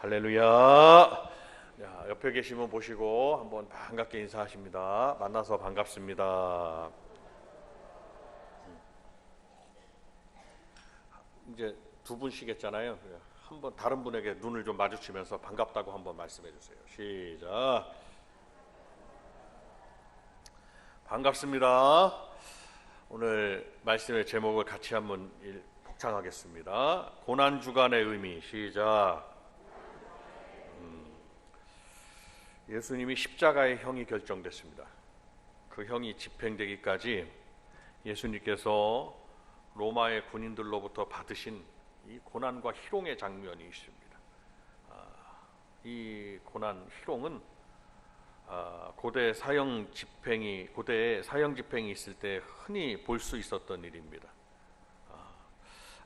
할렐루야. 야, 옆에 계신 분 보시고 한번 반갑게 인사하십니다. 만나서 반갑습니다. 음. 이제 두 분씩 했잖아요. 한번 다른 분에게 눈을 좀 마주치면서 반갑다고 한번 말씀해 주세요. 시작. 반갑습니다. 오늘 말씀의 제목을 같이 한번 복창하겠습니다. 고난 주간의 의미 시작. 음, 예수님이 십자가의 형이 결정됐습니다. 그 형이 집행되기까지 예수님께서 로마의 군인들로부터 받으신 이 고난과 희롱의 장면이 있습니다. 아, 이 고난 희롱은 아, 고대 사형 집행이 고대에 사형 집행이 있을 때 흔히 볼 수 있었던 일입니다. 아,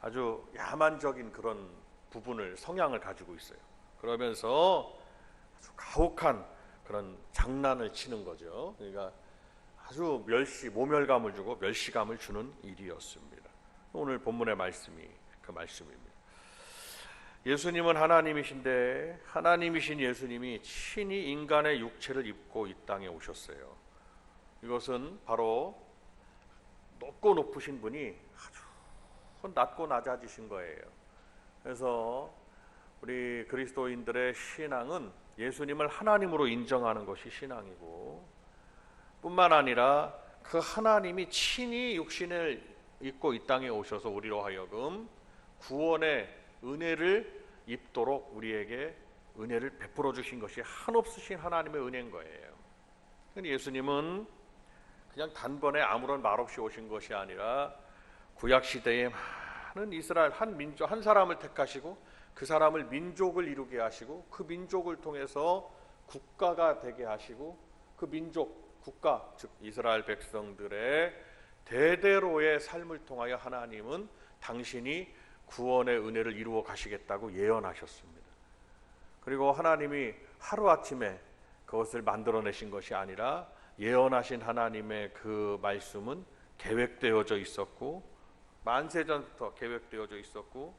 아주 야만적인 그런 부분을 성향을 가지고 있어요. 그러면서 아주 가혹한 그런 장난을 치는 거죠. 그러니까 아주 멸시 모멸감을 주고 멸시감을 주는 일이었습니다. 오늘 본문의 말씀이 그 말씀입니다. 예수님은 하나님이신데 하나님이신 예수님이 친히 인간의 육체를 입고 이 땅에 오셨어요. 이것은 바로 높고 높으신 분이 아주 낮고 낮아지신 거예요. 그래서 우리 그리스도인들의 신앙은 예수님을 하나님으로 인정하는 것이 신앙이고 뿐만 아니라 그 하나님이 친히 육신을 입고 이 땅에 오셔서 우리로 하여금 구원의 은혜를 입도록 우리에게 은혜를 베풀어 주신 것이 한없으신 하나님의 은혜인 거예요. 예수님은 그냥 단번에 아무런 말 없이 오신 것이 아니라 구약 시대에 많은 이스라엘 한 민족 한 사람을 택하시고 그 사람을 민족을 이루게 하시고 그 민족을 통해서 국가가 되게 하시고 그 민족 국가 즉 이스라엘 백성들의 대대로의 삶을 통하여 하나님은 당신이 구원의 은혜를 이루어 가시겠다고 예언하셨습니다. 그리고 하나님이 하루아침에 그것을 만들어내신 것이 아니라 예언하신 하나님의 그 말씀은 계획되어져 있었고 만세 전부터 계획되어져 있었고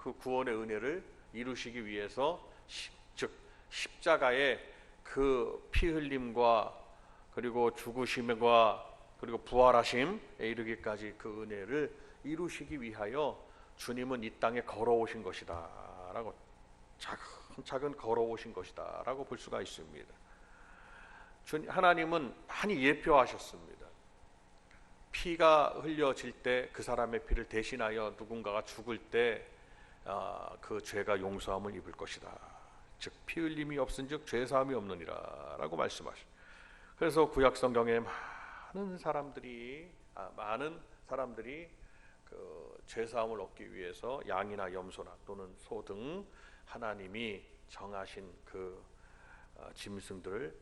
그 구원의 은혜를 이루시기 위해서 즉 십자가의 그 피 흘림과 그리고 죽으심과 그리고 부활하심에 이르기까지 그 은혜를 이루시기 위하여 주님은 이 땅에 걸어오신 것이다라고 차근차근 걸어오신 것이다라고 볼 수가 있습니다. 하나님은 많이 예표하셨습니다. 피가 흘려질 때 그 사람의 피를 대신하여 누군가가 죽을 때 그 아, 죄가 용서함을 입을 것이다. 즉 피 흘림이 없은즉 죄 사함이 없느니라라고 말씀하시. 그래서 구약 성경에 많은 사람들이 아, 많은 사람들이 그 제사함을 얻기 위해서 양이나 염소나 또는 소 등 하나님이 정하신 그 어, 짐승들을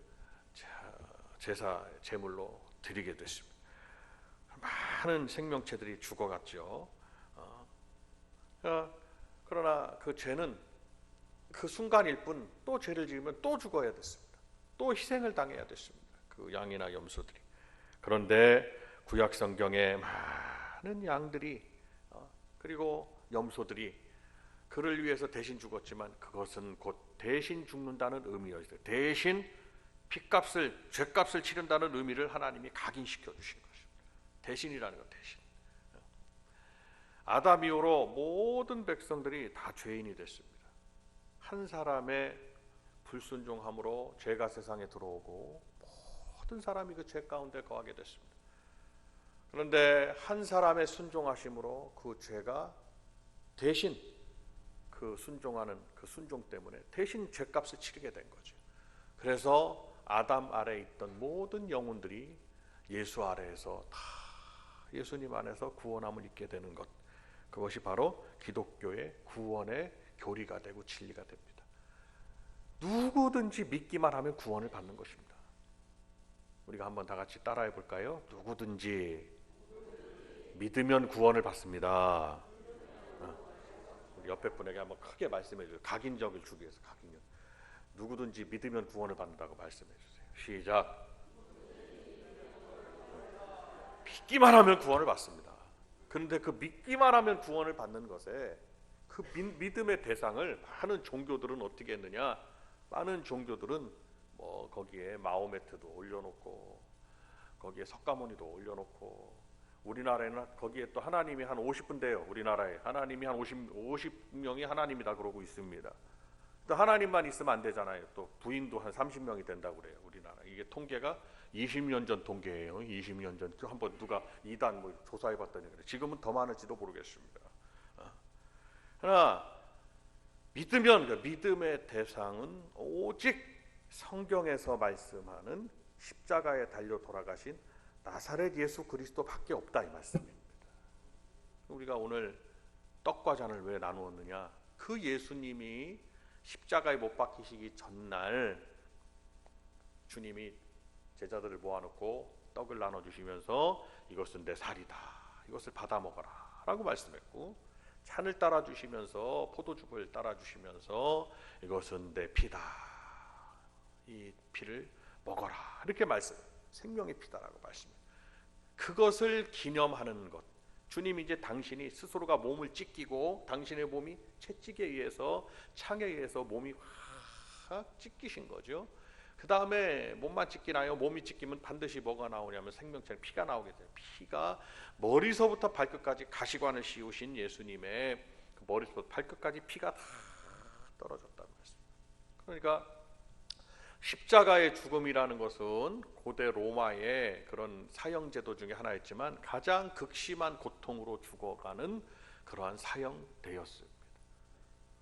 제사 제물로 드리게 됐습니다. 많은 생명체들이 죽어갔죠. 어. 어, 그러나 그 죄는 그 순간일 뿐 또 죄를 지으면 또 죽어야 됐습니다. 또 희생을 당해야 됐습니다. 그 양이나 염소들이. 그런데 구약 성경에 많은 양들이 어, 그리고 염소들이 그를 위해서 대신 죽었지만 그것은 곧 대신 죽는다는 의미였어요. 대신 피값을 죄값을 치른다는 의미를 하나님이 각인시켜 주신 것입니다. 대신이라는 것 대신. 아담 이후로 모든 백성들이 다 죄인이 됐습니다. 한 사람의 불순종함으로 죄가 세상에 들어오고 모든 사람이 그 죄 가운데 거하게 됐습니다. 그런데 한 사람의 순종하심으로 그 죄가 대신 그 순종하는 그 순종 때문에 대신 죄값을 치르게 된 거죠. 그래서 아담 아래 있던 모든 영혼들이 예수 아래에서 다 예수님 안에서 구원함을 입게 되는 것. 그것이 바로 기독교의 구원의 교리가 되고 진리가 됩니다. 누구든지 믿기만 하면 구원을 받는 것입니다. 우리가 한번 다 같이 따라해 볼까요? 누구든지 믿으면 구원을 받습니다. 어. 우리 옆에 분에게 한번 크게 말씀해 주세요. 각인적을 주기 위해서 각인적. 누구든지 믿으면 구원을 받는다고 말씀해 주세요. 시작. 믿기만 하면 구원을 받습니다. 그런데 그 믿기만 하면 구원을 받는 것에 그 믿음의 대상을 많은 종교들은 어떻게 했느냐? 많은 종교들은 뭐 거기에 마호메트도 올려놓고 거기에 석가모니도 올려놓고 우리나라에는 거기에 또 하나님이 한 50분 돼요. 우리나라에 하나님이 한 50, 50명이 하나님이다 그러고 있습니다. 또 하나님만 있으면 안 되잖아요. 또 부인도 한 30명이 된다고 그래요. 우리나라 이게 통계가 20년 전 통계예요. 20년 전 한번 누가 이단 뭐 조사해봤더니 그래. 지금은 더 많을지도 모르겠습니다. 어. 하나 믿으면 그 믿음의 대상은 오직 성경에서 말씀하는 십자가에 달려 돌아가신 나사렛 예수 그리스도밖에 없다 이 말씀입니다. 우리가 오늘 떡과 잔을 왜 나누었느냐? 그 예수님이 십자가에 못 박히시기 전날 주님이 제자들을 모아놓고 떡을 나눠 주시면서 이것은 내 살이다. 이것을 받아 먹어라 라고 말씀했고 잔을 따라 주시면서 포도즙을 따라 주시면서 이것은 내 피다. 이 피를 먹어라. 이렇게 말씀. 생명의 피다라고 말씀해. 그것을 기념하는 것. 주님 이제 당신이 스스로가 몸을 찢기고 당신의 몸이 채찍에 의해서 창에 의해서 몸이 확 찢기신 거죠. 그 다음에 몸만 찢기나요? 몸이 찢기면 반드시 뭐가 나오냐면 생명체는 피가 나오게 돼요. 피가 머리서부터 발끝까지 가시관을 씌우신 예수님의 그 머리서부터 발끝까지 피가 다 떨어졌다는 말씀. 그러니까 십자가의 죽음이라는 것은 고대 로마의 그런 사형 제도 중에 하나였지만 가장 극심한 고통으로 죽어가는 그러한 사형대였습니다.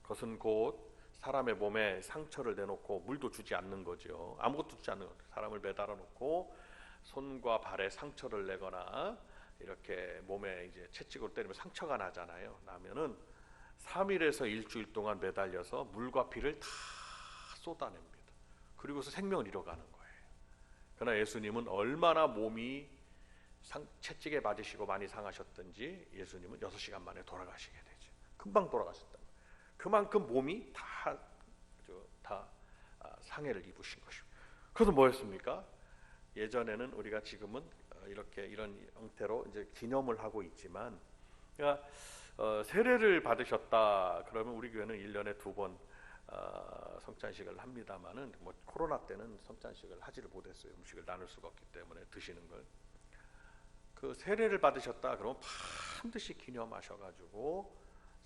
그것은 곧 사람의 몸에 상처를 내놓고 물도 주지 않는 거죠. 아무것도 주지 않는 거죠. 사람을 매달아 놓고 손과 발에 상처를 내거나 이렇게 몸에 이제 채찍으로 때리면 상처가 나잖아요. 나면은 3일에서 일주일 동안 매달려서 물과 피를 다 쏟아냅니다. 그리고서 생명을 잃어가는 거예요. 그러나 예수님은 얼마나 몸이 상, 채찍에 맞으시고 많이 상하셨든지 예수님은 6시간 만에 돌아가시게 되죠. 금방 돌아가셨다. 그만큼 몸이 다, 저, 다 아, 상해를 입으신 것입니다. 그래서 뭐였습니까? 예전에는 우리가 지금은 어, 이렇게 이런 형태로 이제 기념을 하고 있지만, 그러니까 어, 세례를 받으셨다 그러면 우리 교회는 1년에 두번 어, 성찬식을 합니다만은 뭐 코로나 때는 성찬식을 하지를 못했어요. 음식을 나눌 수가 없기 때문에 드시는 걸. 그 세례를 받으셨다 그러면 반드시 기념하셔가지고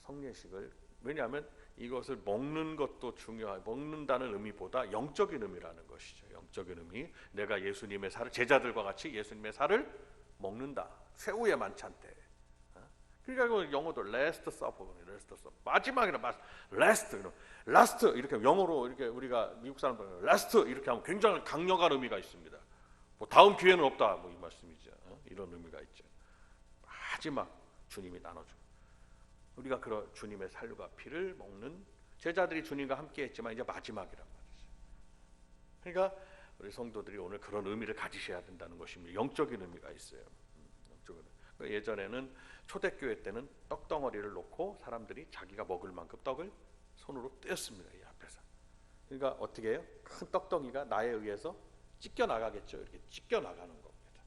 성례식을 왜냐하면 이것을 먹는 것도 중요하고 먹는다는 의미보다 영적인 의미라는 것이죠. 영적인 의미. 내가 예수님의 살을 제자들과 같이 예수님의 살을 먹는다. 최후의 만찬 때. 어? 그러니까 그 영어도 last supper, last supper. 마지막이라 마 last, last 이렇게 영어로 이렇게 우리가 미국 사람들 last 이렇게 하면 굉장히 강력한 의미가 있습니다. 뭐 다음 기회는 없다, 뭐 이 말씀이죠. 어? 이런 의미가 있죠. 마지막 주님이 나눠줘. 우리가 그런 주님의 살과 피를 먹는 제자들이 주님과 함께 했지만 이제 마지막이란 말이죠. 그러니까 우리 성도들이 오늘 그런 의미를 가지셔야 된다는 것입니다. 영적인 의미가 있어요. 음, 영적인 의미. 예전에는 초대교회 때는 떡덩어리를 놓고 사람들이 자기가 먹을 만큼 떡을 손으로 떼었습니다. 이 앞에서. 그러니까 어떻게 해요? 큰 떡덩이가 나에 의해서 찢겨 나가겠죠. 이렇게 찢겨 나가는 겁니다.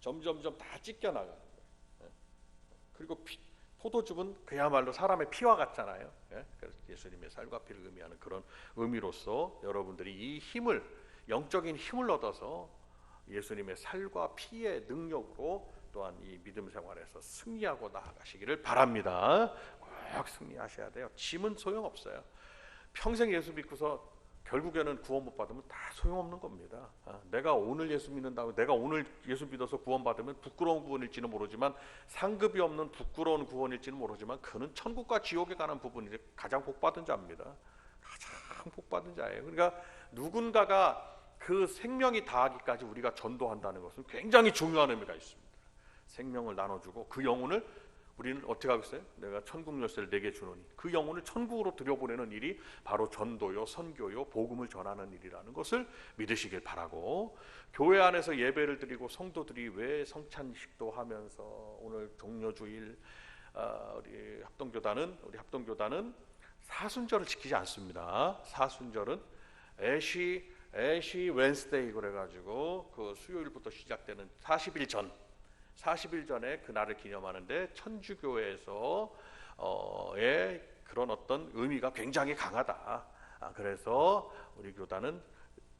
점점점 다 찢겨 나가는 거예요. 그리고 피, 포도즙은 그야말로 사람의 피와 같잖아요. 예? 그래서 예수님의 살과 피를 의미하는 그런 의미로서 여러분들이 이 힘을 영적인 힘을 얻어서 예수님의 살과 피의 능력으로 또한 이 믿음 생활에서 승리하고 나아가시기를 바랍니다. 꼭 승리하셔야 돼요. 짐은 소용없어요. 평생 예수 믿고서 결국에는 구원 못 받으면 다 소용없는 겁니다. 아, 내가 오늘 예수 믿는다고 내가 오늘 예수 믿어서 구원 받으면 부끄러운 구원일지는 모르지만 상급이 없는 부끄러운 구원일지는 모르지만 그는 천국과 지옥에 가는 부분이 가장 복 받은 자입니다. 가장 복 받은 자예요. 그러니까 누군가가 그 생명이 다하기까지 우리가 전도한다는 것은 굉장히 중요한 의미가 있습니다. 생명을 나눠주고 그 영혼을 우리는 어떻게 하고 있어요? 내가 천국 열쇠를 내게 주노니 그 영혼을 천국으로 들여보내는 일이 바로 전도요, 선교요, 복음을 전하는 일이라는 것을 믿으시길 바라고 교회 안에서 예배를 드리고 성도들이 왜 성찬식도 하면서 오늘 종료주일 아, 우리 합동교단은 우리 합동교단은 사순절을 지키지 않습니다. 사순절은 애시 애시 웬스데이 그래가지고 그 수요일부터 시작되는 40일 전 40일 전에 그날을 기념하는데 천주교에서 어의 그런 어떤 의미가 굉장히 강하다. 아, 그래서 우리 교단은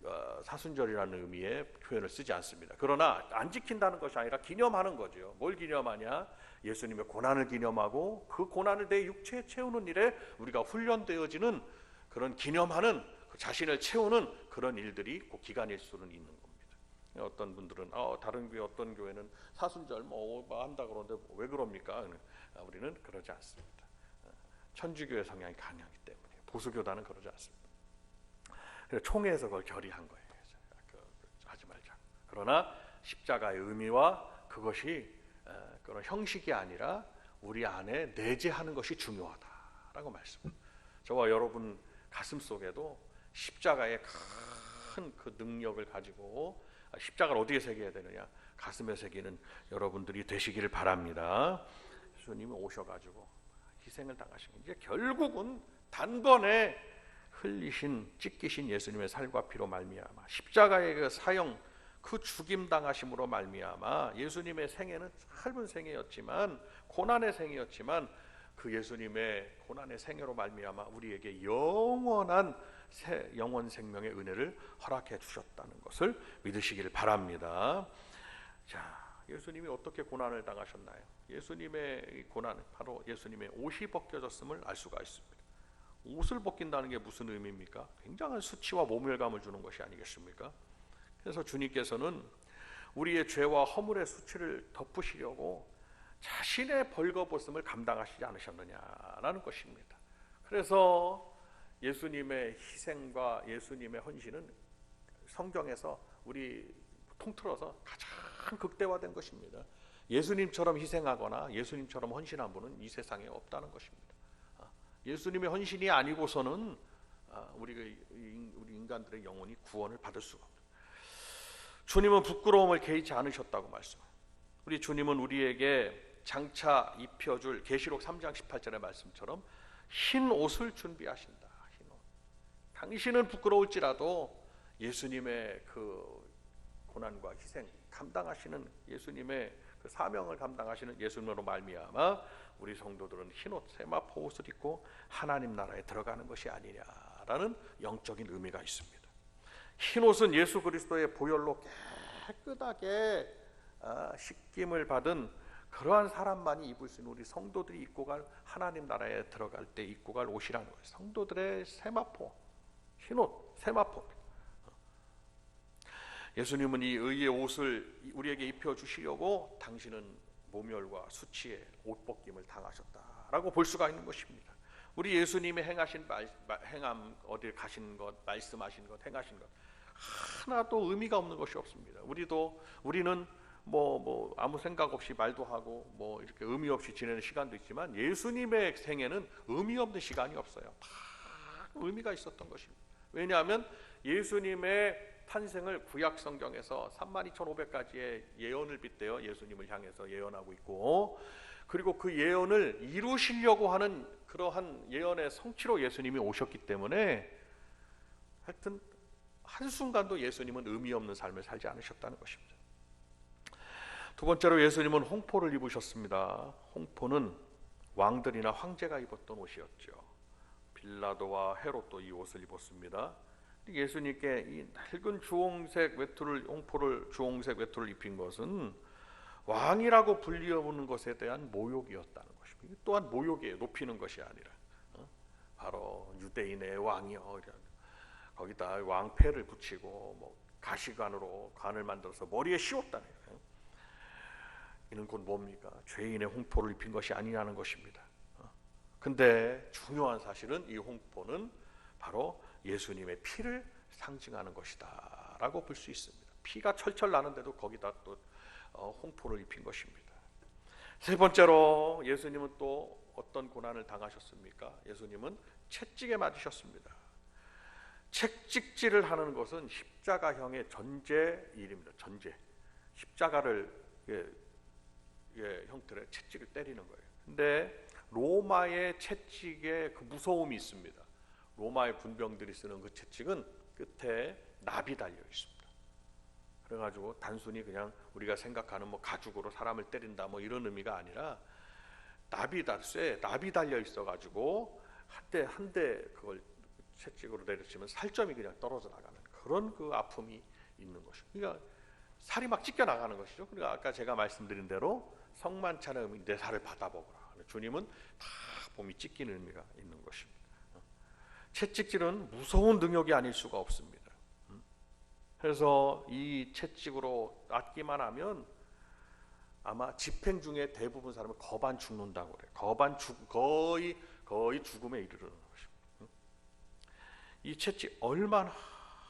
어, 사순절이라는 의미의 표현을 쓰지 않습니다. 그러나 안 지킨다는 것이 아니라 기념하는 거죠. 뭘 기념하냐? 예수님의 고난을 기념하고 그 고난을 내 육체에 채우는 일에 우리가 훈련되어지는 그런 기념하는 그 자신을 채우는 그런 일들이 꼭 기간일 수는 있는 겁니다. 어떤 분들은 어, 다른 교회 어떤 교회는 사순절 뭐, 뭐 한다 그러는데 왜 그럽니까? 아, 우리는 그러지 않습니다. 어, 천주교의 성향이 강하기 때문에 보수교단은 그러지 않습니다. 그래서 총회에서 그걸 결의한 거예요. 그, 하지 말자. 그러나 십자가의 의미와 그것이 어, 그런 형식이 아니라 우리 안에 내재하는 것이 중요하다라고 말씀. 저와 여러분 가슴 속에도 십자가의 큰 그 능력을 가지고 십자가를 어디에 새겨야 되느냐? 가슴에 새기는 여러분들이 되시기를 바랍니다. 예수님이 오셔가지고 희생을 당하신 이제 결국은 단번에 흘리신 찢기신 예수님의 살과 피로 말미암아 십자가의 그 사형 그 죽임 당하심으로 말미암아 예수님의 생애는 짧은 생애였지만 고난의 생애였지만 그 예수님의 고난의 생애로 말미암아 우리에게 영원한 새 영원 생명의 은혜를 허락해 주셨다는 것을 믿으시기를 바랍니다. 자, 예수님이 어떻게 고난을 당하셨나요? 예수님의 고난은 바로 예수님의 옷이 벗겨졌음을 알 수가 있습니다. 옷을 벗긴다는 게 무슨 의미입니까? 굉장한 수치와 모멸감을 주는 것이 아니겠습니까? 그래서 주님께서는 우리의 죄와 허물의 수치를 덮으시려고 자신의 벌거벗음을 감당하시지 않으셨느냐라는 것입니다. 그래서 예수님의 희생과 예수님의 헌신은 성경에서 우리 통틀어서 가장 극대화된 것입니다. 예수님처럼 희생하거나 예수님처럼 헌신한 분은 이 세상에 없다는 것입니다. 아, 예수님의 헌신이 아니고서는 아, 우리 우리 인간들의 영혼이 구원을 받을 수가 없다. 주님은 부끄러움을 개의치 않으셨다고 말씀합니다. 우리 주님은 우리에게 장차 입혀줄 계시록 3장 18절의 말씀처럼 흰 옷을 준비하신다. 흰 옷. 당신은 부끄러울지라도 예수님의 그 고난과 희생 감당하시는 예수님의 그 사명을 감당하시는 예수님으로 말미암아 우리 성도들은 흰옷 세마포 옷을 입고 하나님 나라에 들어가는 것이 아니냐라는 영적인 의미가 있습니다. 흰 옷은 예수 그리스도의 보혈로 깨끗하게 아, 씻김을 받은 그러한 사람만이 입을 수 있는 우리 성도들이 입고 갈 하나님 나라에 들어갈 때 입고 갈 옷이라는 거예요. 성도들의 세마포, 흰옷, 세마포. 예수님은 이 의의 옷을 우리에게 입혀 주시려고 당신은 모멸과 수치의 옷 벗김을 당하셨다라고 볼 수가 있는 것입니다. 우리 예수님의 행하신 말, 행함 어디 가신 것, 말씀하신 것, 행하신 것 하나도 의미가 없는 것이 없습니다. 우리도 우리는 뭐, 뭐 아무 생각 없이 말도 하고 뭐 이렇게 의미 없이 지내는 시간도 있지만 예수님의 생애는 의미 없는 시간이 없어요. 다 의미가 있었던 것입니다. 왜냐하면 예수님의 탄생을 구약 성경에서 32,500가지의 예언을 빗대어 예수님을 향해서 예언하고 있고 그리고 그 예언을 이루시려고 하는 그러한 예언의 성취로 예수님이 오셨기 때문에 하여튼 한순간도 예수님은 의미 없는 삶을 살지 않으셨다는 것입니다. 두 번째로 예수님은 홍포를 입으셨습니다. 홍포는 왕들이나 황제가 입었던 옷이었죠. 빌라도와 헤롯도 이 옷을 입었습니다. 예수님께 이 낡은 주홍색 외투를 홍포를 주홍색 외투를 입힌 것은 왕이라고 불리어보는 것에 대한 모욕이었다는 것입니다. 또한 모욕이에요. 높이는 것이 아니라 어? 바로 유대인의 왕이요. 거기다 왕패를 붙이고 뭐 가시관으로 관을 만들어서 머리에 씌웠다는 거예요. 이는 곧 뭡니까? 죄인의 홍포를 입힌 것이 아니라는 것입니다. 어? 근데 중요한 사실은 이 홍포는 바로 예수님의 피를 상징하는 것이다라고 볼 수 있습니다. 피가 철철 나는데도 거기다 또 어, 홍포를 입힌 것입니다. 세 번째로 예수님은 또 어떤 고난을 당하셨습니까? 예수님은 채찍에 맞으셨습니다. 채찍질을 하는 것은 십자가형의 전제 일입니다. 전제. 십자가를 예, 형태의 채찍을 때리는 거예요. 근데 로마의 채찍에 그 무서움이 있습니다. 로마의 군병들이 쓰는 그 채찍은 끝에 납이 달려 있습니다. 그래가지고 단순히 그냥 우리가 생각하는 뭐 가죽으로 사람을 때린다 뭐 이런 의미가 아니라 납이 달 쇠, 납이 달려 있어가지고 한대 한 대 그걸 채찍으로 내리치면 살점이 그냥 떨어져 나가는 그런 그 아픔이 있는 것이죠. 그러니까 살이 막 찢겨 나가는 것이죠. 그러니까 아까 제가 말씀드린 대로 성만찬의 의미 내 살을 받아보거라. 주님은 다 몸이 찢기는 의미가 있는 것입니다. 채찍질은 무서운 능력이 아닐 수가 없습니다. 음? 그래서 이 채찍으로 낫기만 하면 아마 집행 중에 대부분 사람은 거반 죽는다고 그래요. 거반 죽 거의 거의 죽음에 이르르는 것입니다. 음? 이 채찍 얼마나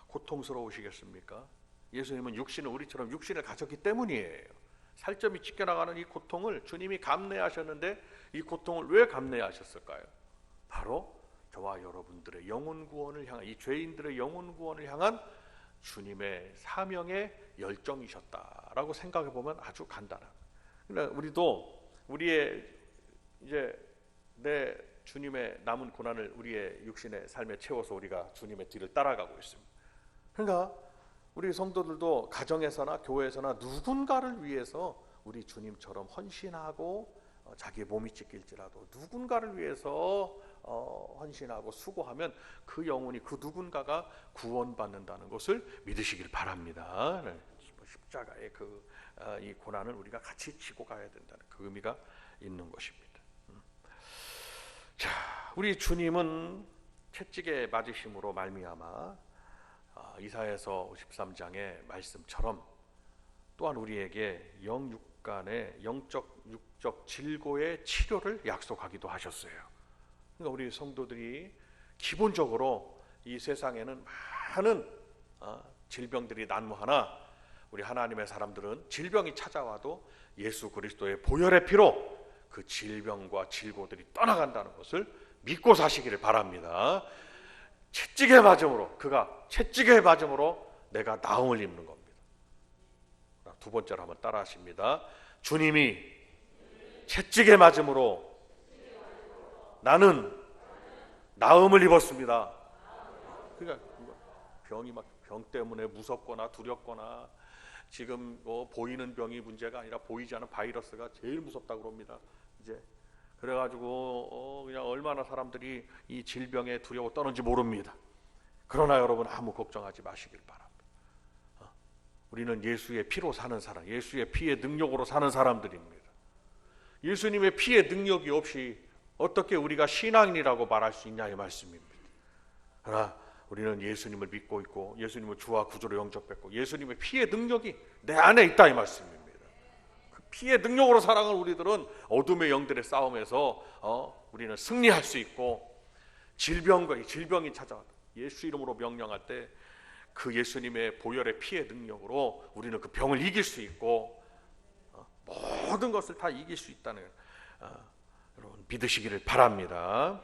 고통스러우시겠습니까? 예수님은 육신은 우리처럼 육신을 가졌기 때문이에요. 살점이 찢겨나가는 이 고통을 주님이 감내하셨는데 이 고통을 왜 감내하셨을까요? 바로 저와 여러분들의 영혼 구원을 향한 이 죄인들의 영혼 구원을 향한 주님의 사명의 열정이셨다라고 생각해 보면 아주 간단한. 그러니까 우리도 우리의 이제 내 주님의 남은 고난을 우리의 육신의 삶에 채워서 우리가 주님의 뒤를 따라가고 있습니다. 그러니까 우리 성도들도 가정에서나 교회에서나 누군가를 위해서 우리 주님처럼 헌신하고 어, 자기 몸이 찢길지라도 누군가를 위해서 어, 헌신하고 수고하면 그 영혼이 그 누군가가 구원받는다는 것을 믿으시길 바랍니다. 네. 십자가의 그 이 고난을 우리가 같이 지고 가야 된다는 그 의미가 있는 것입니다. 음. 자, 우리 주님은 채찍에 맞으심으로 말미암아 아, 이사에서 53장의 말씀처럼 또한 우리에게 영육간의 영적 육적 질고의 치료를 약속하기도 하셨어요. 그러니까 우리 성도들이 기본적으로 이 세상에는 많은 어, 질병들이 난무하나 우리 하나님의 사람들은 질병이 찾아와도 예수 그리스도의 보혈의 피로 그 질병과 질고들이 떠나간다는 것을 믿고 사시기를 바랍니다. 채찍에 맞음으로 그가 채찍에 맞음으로 내가 나음을 입는 겁니다. 두 번째로 한번 따라하십니다. 주님이 채찍에 맞음으로 나는 나음을 입었습니다. 그러니까 병이 막 병 때문에 무섭거나 두렵거나 지금 뭐 보이는 병이 문제가 아니라 보이지 않는 바이러스가 제일 무섭다고 그럽니다. 이제 그래가지고 어 그냥 얼마나 사람들이 이 질병에 두려워 떠는지 모릅니다. 그러나 여러분 아무 걱정하지 마시길 바랍니다. 어? 우리는 예수의 피로 사는 사람, 예수의 피의 능력으로 사는 사람들입니다. 예수님의 피의 능력이 없이 어떻게 우리가 신앙인이라고 말할 수 있냐 이 말씀입니다. 그러나 우리는 예수님을 믿고 있고 예수님을 주와 구주로 영접했고 예수님의 피의 능력이 내 안에 있다 이 말씀입니다. 그 피의 능력으로 살아가는 우리들은 어둠의 영들의 싸움에서 어, 우리는 승리할 수 있고 질병과 질병이 찾아와 예수 이름으로 명령할 때 그 예수님의 보혈의 피의 능력으로 우리는 그 병을 이길 수 있고 어, 모든 것을 다 이길 수 있다는 어, 여러분 믿으시기를 바랍니다.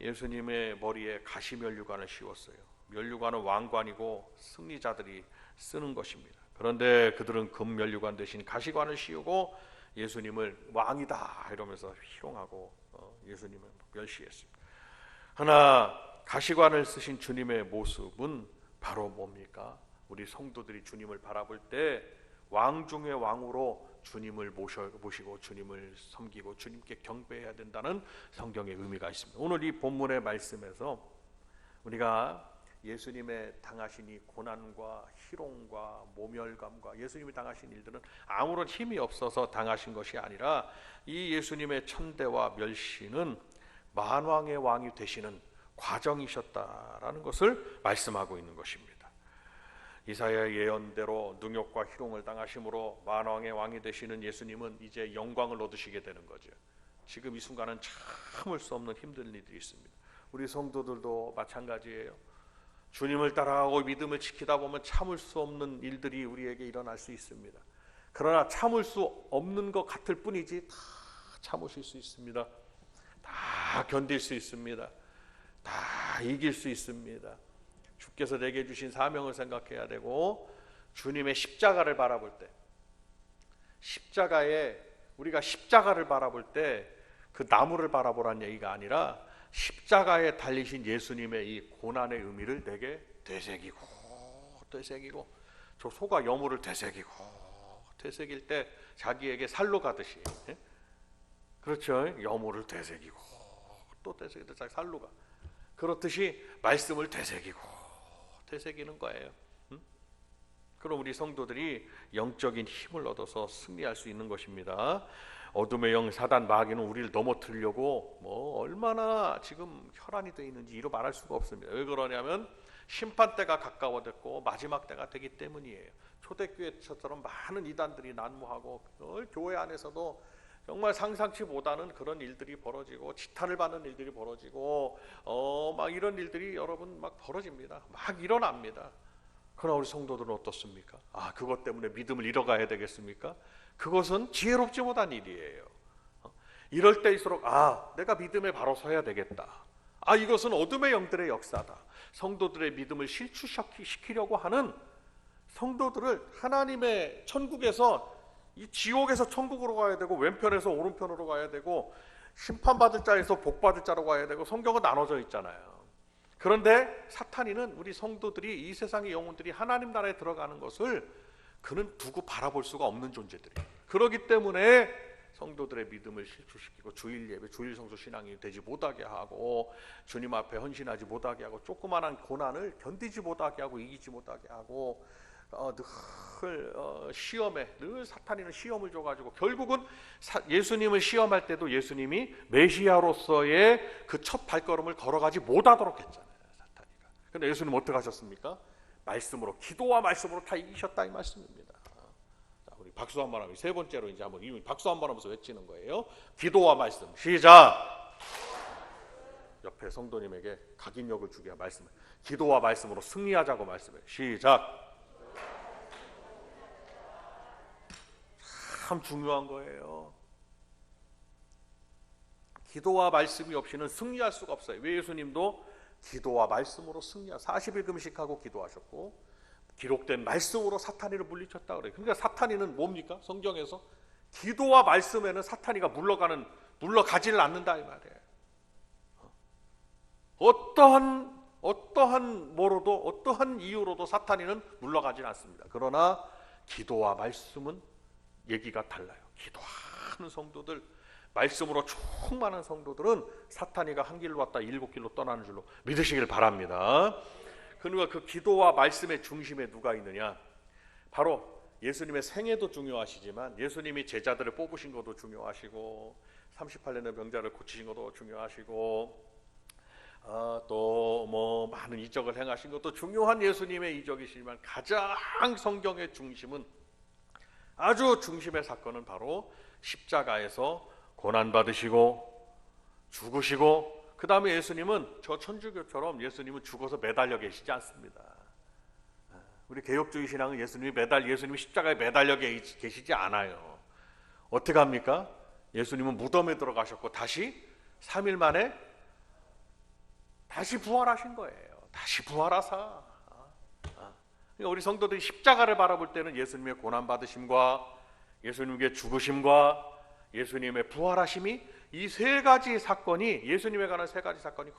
예수님의 머리에 가시 면류관을 씌웠어요. 면류관은 왕관이고 승리자들이 쓰는 것입니다. 그런데 그들은 금 면류관 대신 가시관을 씌우고 예수님을 왕이다 이러면서 희롱하고 어, 예수님을 멸시했습니다. 하나 가시관을 쓰신 주님의 모습은 바로 뭡니까? 우리 성도들이 주님을 바라볼 때 왕 중의 왕으로 주님을 모시고 주님을 섬기고 주님께 경배해야 된다는 성경의 의미가 있습니다. 오늘 이 본문의 말씀에서 우리가 예수님의 당하신 이 고난과 희롱과 모멸감과 예수님이 당하신 일들은 아무런 힘이 없어서 당하신 것이 아니라 이 예수님의 천대와 멸시는 만왕의 왕이 되시는 과정이셨다라는 것을 말씀하고 있는 것입니다. 이사야 예언대로 능욕과 희롱을 당하심으로 만왕의 왕이 되시는 예수님은 이제 영광을 얻으시게 되는 거죠. 지금 이 순간은 참을 수 없는 힘든 일들이 있습니다. 우리 성도들도 마찬가지예요. 주님을 따라가고 믿음을 지키다 보면 참을 수 없는 일들이 우리에게 일어날 수 있습니다. 그러나 참을 수 없는 것 같을 뿐이지 다 참으실 수 있습니다. 다 견딜 수 있습니다. 다 이길 수 있습니다. 주께서 내게 주신 사명을 생각해야 되고 주님의 십자가를 바라볼 때 십자가에 우리가 십자가를 바라볼 때 그 나무를 바라보라는 얘기가 아니라 십자가에 달리신 예수님의 이 고난의 의미를 내게 되새기고 되새기고 저 소가 여물을 되새기고 되새길 때 자기에게 살로 가듯이 예? 그렇죠 여물을 되새기고 또 되새기듯 자기 살로 가. 그렇듯이 말씀을 되새기고 되새기는 거예요. 음? 그럼 우리 성도들이 영적인 힘을 얻어서 승리할 수 있는 것입니다. 어둠의 영 사단 마귀는 우리를 넘어뜨리려고 뭐 얼마나 지금 혈안이 되어 있는지 이로 말할 수가 없습니다. 왜 그러냐면 심판 때가 가까워졌고 마지막 때가 되기 때문이에요. 초대교회처럼 많은 이단들이 난무하고 늘 교회 안에서도 정말 상상치 못하는 그런 일들이 벌어지고 지탄을 받는 일들이 벌어지고 어 막 이런 일들이 여러분 막 벌어집니다. 막 일어납니다. 그러나 우리 성도들은 어떻습니까? 아 그것 때문에 믿음을 잃어가야 되겠습니까? 그것은 지혜롭지 못한 일이에요. 어? 이럴 때일수록 아 내가 믿음에 바로 서야 되겠다. 아 이것은 어둠의 영들의 역사다. 성도들의 믿음을 실추시키려고 하는 성도들을 하나님의 천국에서 이 지옥에서 천국으로 가야 되고 왼편에서 오른편으로 가야 되고 심판받을 자에서 복받을 자로 가야 되고 성경은 나눠져 있잖아요. 그런데 사탄이는 우리 성도들이 이 세상의 영혼들이 하나님 나라에 들어가는 것을 그는 두고 바라볼 수가 없는 존재들이에요. 그렇기 때문에 성도들의 믿음을 실추시키고 주일 예배, 주일 성수 신앙이 되지 못하게 하고 주님 앞에 헌신하지 못하게 하고 조그마한 고난을 견디지 못하게 하고 이기지 못하게 하고 어, 늘 어, 시험에 늘 사탄이는 시험을 줘가지고 결국은 사, 예수님을 시험할 때도 예수님이 메시아로서의 그 첫 발걸음을 걸어가지 못하도록 했잖아요 사탄이가. 근데 예수님 어떻게 하셨습니까? 말씀으로 기도와 말씀으로 다 이기셨다 이 말씀입니다. 자, 우리 박수 한번 하면 세 번째로 이제 한번 이 박수 한번 하면서 외치는 거예요. 기도와 말씀 시작. 옆에 성도님에게 각인력을 주게 말씀을 기도와 말씀으로 승리하자고 말씀해 시작. 참 중요한 거예요. 기도와 말씀이 없이는 승리할 수가 없어요. 왜 예수님도 기도와 말씀으로 승리하 40일 금식하고 기도하셨고 기록된 말씀으로 사탄이를 물리쳤다 그래요. 그러니까 사탄이는 뭡니까? 성경에서 기도와 말씀에는 사탄이가 물러가는 물러가지를 않는다 이 말이에요. 어떠한 어떠한 뭐로도 어떠한 이유로도 사탄이는 물러가지 않습니다. 그러나 기도와 말씀은 얘기가 달라요. 기도하는 성도들, 말씀으로 충만한 성도들은 사탄이가 한 길로 왔다 일곱 길로 떠나는 줄로 믿으시길 바랍니다. 그러니까 그 기도와 말씀의 중심에 누가 있느냐? 바로 예수님의 생애도 중요하시지만 예수님이 제자들을 뽑으신 것도 중요하시고 38년의 병자를 고치신 것도 중요하시고 어, 또뭐 많은 이적을 행하신 것도 중요한 예수님의 이적이시지만 가장 성경의 중심은 아주 중심의 사건은 바로 십자가에서 고난 받으시고 죽으시고 그 다음에 예수님은 저 천주교처럼 예수님은 죽어서 매달려 계시지 않습니다. 우리 개혁주의 신앙은 예수님이 매달 예수님이 십자가에 매달려 계시지 않아요. 어떻게 합니까? 예수님은 무덤에 들어가셨고 다시 3일 만에 다시 부활하신 거예요. 다시 부활하사 그러니까 우리 성도들이 십자가를 바라볼 때는 예수님의 고난 받으심과 예수님의 죽으심과 예수님의 부활하심이 이 세 가지 사건이 예수님에 관한 세 가지 사건이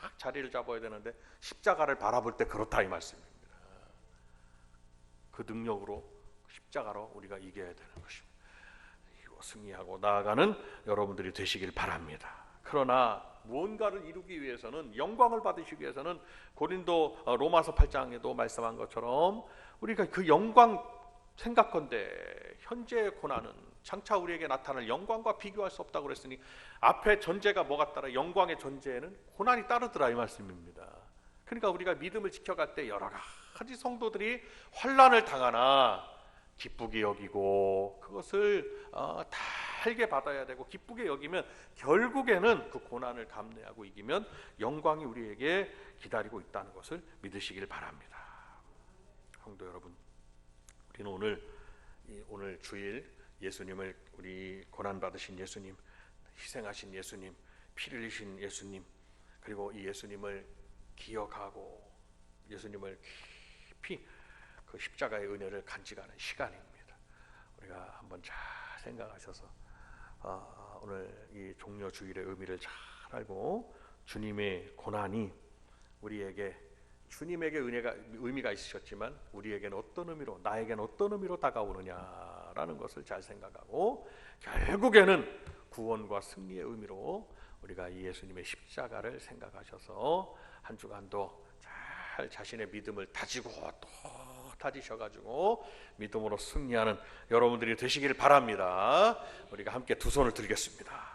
확 자리를 잡아야 되는데 십자가를 바라볼 때 그렇다 이 말씀입니다. 그 능력으로 십자가로 우리가 이겨야 되는 것입니다. 승리하고 나아가는 여러분들이 되시길 바랍니다. 그러나 무언가를 이루기 위해서는 영광을 받으시기 위해서는 고린도 어, 로마서 8장에도 말씀한 것처럼 우리가 그 영광 생각건데 현재의 고난은 장차 우리에게 나타날 영광과 비교할 수 없다고 그랬으니 앞에 전제가 뭐가 따라 영광의 전제에는 고난이 따르더라 이 말씀입니다. 그러니까 우리가 믿음을 지켜갈 때 여러 가지 성도들이 환란을 당하나 기쁘게 여기고 그것을 어, 달게 받아야 되고 기쁘게 여기면 결국에는 그 고난을 감내하고 이기면 영광이 우리에게 기다리고 있다는 것을 믿으시길 바랍니다. 성도 여러분, 우리는 오늘 오늘 주일 예수님을 우리 고난 받으신 예수님, 희생하신 예수님, 피를 흘리신 예수님, 그리고 이 예수님을 기억하고 예수님을 깊이 그 십자가의 은혜를 간직하는 시간입니다. 우리가 한번 잘 생각하셔서 어, 오늘 이 종려 주일의 의미를 잘 알고 주님의 고난이 우리에게 주님에게 은혜가 의미가 있으셨지만 우리에게는 어떤 의미로 나에게는 어떤 의미로 다가오느냐 라는 것을 잘 생각하고 결국에는 구원과 승리의 의미로 우리가 이 예수님의 십자가를 생각하셔서 한 주간도 잘 자신의 믿음을 다지고 또 다지셔가지고 믿음으로 승리하는 여러분들이 되시길 바랍니다. 우리가 함께 두 손을 들겠습니다.